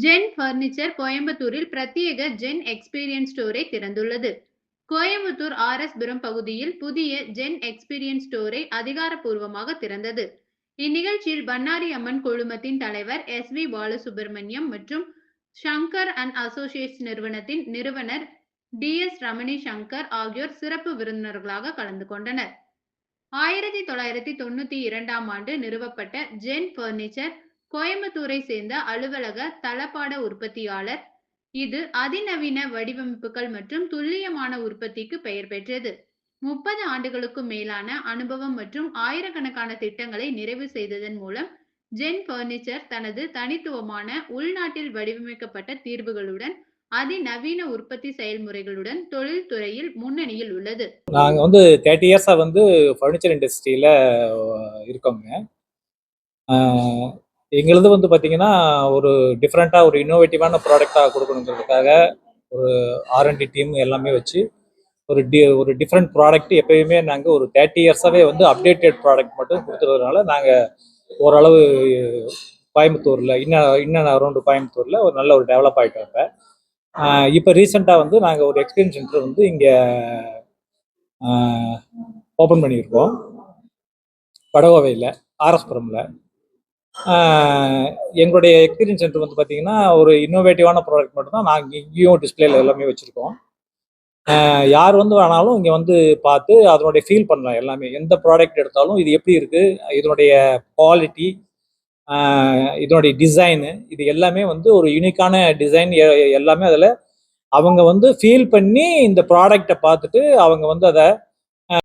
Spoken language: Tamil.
ஜென் பர்னிச்சர் கோயம்புத்தூரில் பிரத்யேக ஜென் எக்ஸ்பீரியன்ஸ் ஸ்டோரை திறந்துள்ளது. கோயம்புத்தூர் ஆர் எஸ் புரம் பகுதியில் புதிய ஜென் எக்ஸ்பீரியன்ஸ் ஸ்டோரை அதிகாரப்பூர்வமாக திறந்தது. இந்நிகழ்ச்சியில் பன்னாரி அம்மன் குழுமத்தின் தலைவர் எஸ் வி பாலசுப்ரமணியம் மற்றும் சங்கர் அண்ட் அசோசியேட்ஸ் நிறுவனத்தின் நிறுவனர் டி எஸ் ரமணி சங்கர் ஆகியோர் சிறப்பு விருந்தினர்களாக கலந்து கொண்டனர். ஆயிரத்தி தொள்ளாயிரத்தி தொண்ணூத்தி இரண்டாம் ஆண்டு நிறுவப்பட்ட ஜென் பர்னிச்சர் கோயம்புத்தூரை சேர்ந்த அலுவலக தளபாட உற்பத்தியாளர். இது அதிநவீன வடிவமைப்புகள் மற்றும் துல்லியமான உற்பத்திக்கு பெயர் பெற்றது. முப்பது ஆண்டுகளுக்கும் மேலான அனுபவம் மற்றும் ஆயிரக்கணக்கான திட்டங்களை நிறைவு செய்ததன் மூலம் ஜென் பர்னிச்சர் தனது தனித்துவமான உள்நாட்டில் வடிவமைக்கப்பட்ட தீர்வுகளுடன் அதிநவீன உற்பத்தி செயல்முறைகளுடன் தொழில்துறையில் முன்னணியில் உள்ளது. நாங்கள் வந்து தேர்ட்டி இயர்ஸாக வந்து ஃபர்னிச்சர் இண்டஸ்ட்ரியில் இருக்கோங்க. எங்களது வந்து பார்த்தீங்கன்னா ஒரு டிஃப்ரெண்ட்டாக ஒரு இன்னோவேட்டிவான ப்ராடக்டாக கொடுக்கணுங்கிறதுக்காக ஒரு ஆர்என்டி டீம் எல்லாமே வச்சு ஒரு டி ஒரு டிஃப்ரெண்ட் ப்ராடக்ட் எப்பயுமே நாங்கள் ஒரு தேர்ட்டி இயர்ஸாகவே வந்து அப்டேட்டட் ப்ராடக்ட் மட்டும் கொடுத்துறதுனால நாங்கள் ஓரளவு கோயம்புத்தூரில் இன்னும் இன்னும் அரௌண்டு கோயம்புத்தூரில் ஒரு நல்ல ஒரு டெவலப் ஆகிட்டோம் இப்போ. இப்போ ரீசெண்டாக வந்து நாங்கள் ஒரு எக்ஸ்பீரியன்ஸ் சென்டர் வந்து இங்கே ஓப்பன் பண்ணியிருக்கோம். வடகோவையில் ஆர்எஸ்புரமில் எங்களுடைய எக்ஸ்பீரியன்ஸ் சென்டர் வந்து பார்த்தீங்கன்னா ஒரு இன்னோவேட்டிவான ப்ராடக்ட் மட்டும்தான் நாங்கள் இங்கேயும் டிஸ்பிளேல எல்லாமே வச்சுருக்கோம். யார் வந்து வேணாலும் இங்கே வந்து பார்த்து அதனுடைய ஃபீல் பண்ணலாம் எல்லாமே. எந்த ப்ராடக்ட் எடுத்தாலும் இது எப்படி இருக்குது இதனுடைய குவாலிட்டி இதனுடைய டிசைனு இது எல்லாமே வந்து ஒரு யூனிக்கான டிசைன் எல்லாமே அதில் அவங்க வந்து ஃபீல் பண்ணி இந்த ப்ராடக்டை பார்த்துட்டு அவங்க வந்து அதை